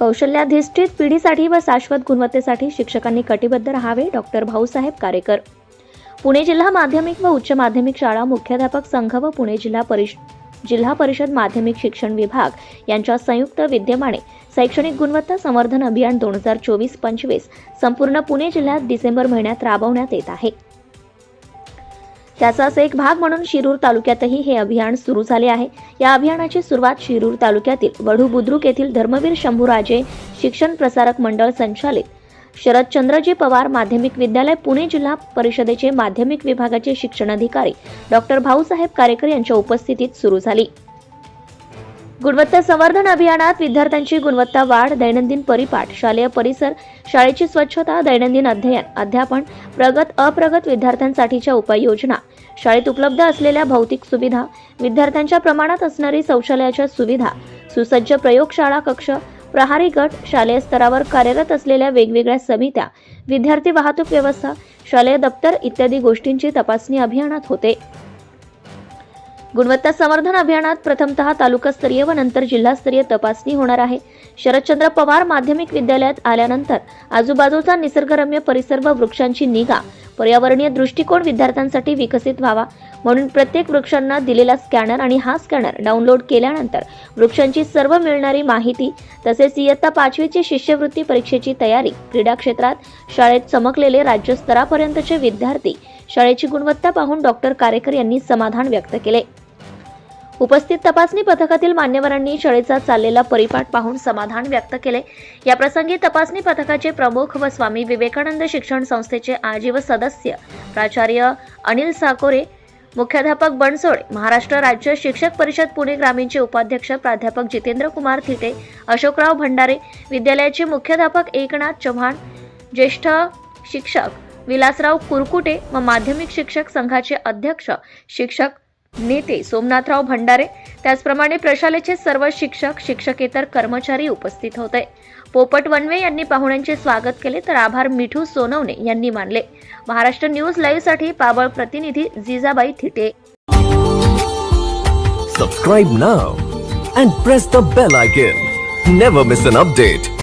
कौशल्याधिष्ठित पिढीसाठी व शाश्वत गुणवत्तेसाठी शिक्षकांनी कटिबद्ध राहावे डॉक्टर भाऊसाहेब कारेकर. पुणे जिल्हा माध्यमिक व उच्च माध्यमिक शाळा मुख्याध्यापक संघ व पुणे जिल्हा परिष जिल्हा परिषद माध्यमिक शिक्षण विभाग यांच्या संयुक्त विद्यमाने शैक्षणिक गुणवत्ता संवर्धन अभियान दोन हजार चोवीस पंचवीस संपूर्ण पुणे जिल्ह्यात डिसेंबर महिन्यात राबवण्यात येत आहे. त्याचाच एक भाग म्हणून शिरूर तालुक्यातही हे अभियान सुरू झाले आहे. या अभियानाची सुरुवात शिरूर तालुक्यातील वढू बुद्रुक येथील धर्मवीर शंभूराजे शिक्षण प्रसारक मंडळ संचालित शरदचंद्रजी पवार माध्यमिक विद्यालय पुणे जिल्हा परिषदेचे माध्यमिक विभागाचे शिक्षणाधिकारी डॉक्टर भाऊसाहेब कारेकर यांच्या उपस्थितीत सुरू झाली. गुणवत्ता संवर्धन अभियानात विद्यार्थ्यांची गुणवत्ता वाढ दैनंदिन परिपाठ शालेय परिसर शाळेची स्वच्छता दैनंदिन अध्ययन अध्यापन प्रगत अप्रगत विद्यार्थ्यांसाठीच्या उपाययोजना शाळेत उपलब्ध असलेल्या भौतिक सुविधा विद्यार्थ्यांच्या प्रमाणात असणारी शौचालयाच्या सुविधा सुसज्ज प्रयोगशाळा कक्ष प्रहारी गट शालेय स्तरावर कार्यरत असलेल्या वेगवेगळ्या समित्या विद्यार्थी वाहतूक व्यवस्था शालेय दप्तर इत्यादी गोष्टींची तपासणी अभियानात होते. गुणवत्ता संवर्धन अभियानात प्रथमतः तालुकास्तरीय व नंतर जिल्हास्तरीय तपासणी होणार आहे. शरदचंद्र पवार माध्यमिक विद्यालयात आल्यानंतर आजूबाजूचा निसर्गरम्य परिसर व वृक्षांची निगा पर्यावरणीय दृष्टिकोन विद्यार्थ्यांसाठी विकसित व्हावा म्हणून प्रत्येक वृक्षांना दिलेला स्कॅनर आणि हा स्कॅनर डाउनलोड केल्यानंतर वृक्षांची सर्व मिळणारी माहिती तसेच इयत्ता पाचवीची शिष्यवृत्ती परीक्षेची तयारी क्रीडा क्षेत्रात शाळेत चमकलेले राज्यस्तरापर्यंतचे विद्यार्थी शाळेची गुणवत्ता पाहून डॉक्टर कारेकर यांनी समाधान व्यक्त केले. उपस्थित तपासणी पथकातील मान्यवरांनी शाळेचा चाललेला परिपाठ पाहून समाधान व्यक्त केले. या प्रसंगी तपासणी पथकाचे प्रमुख व स्वामी विवेकानंद शिक्षण संस्थेचे आजीव सदस्य प्राचार्य अनिल साकोरे मुख्याध्यापक बनसोडे महाराष्ट्र राज्य शिक्षक परिषद पुणे ग्रामीणचे उपाध्यक्ष प्राध्यापक जितेंद्र कुमार थिटे अशोकराव भंडारे विद्यालयाचे मुख्याध्यापक एकनाथ चव्हाण ज्येष्ठ शिक्षक विलासराव कुरकुटे व माध्यमिक शिक्षक संघाचे अध्यक्ष शिक्षक नेते सोमनाथराव भंडारे. त्याचप्रमाणे प्रशालेचे सर्व शिक्षक शिक्षकेतर कर्मचारी उपस्थित होते. पोपट वनवे यांनी पाहुण्यांचे स्वागत केले तर आभार मिठू सोनवणे यांनी मानले. महाराष्ट्र न्यूज लाईव्हसाठी पाबळ प्रतिनिधी Jijabai Thite. Subscribe now and press the bell icon never miss an update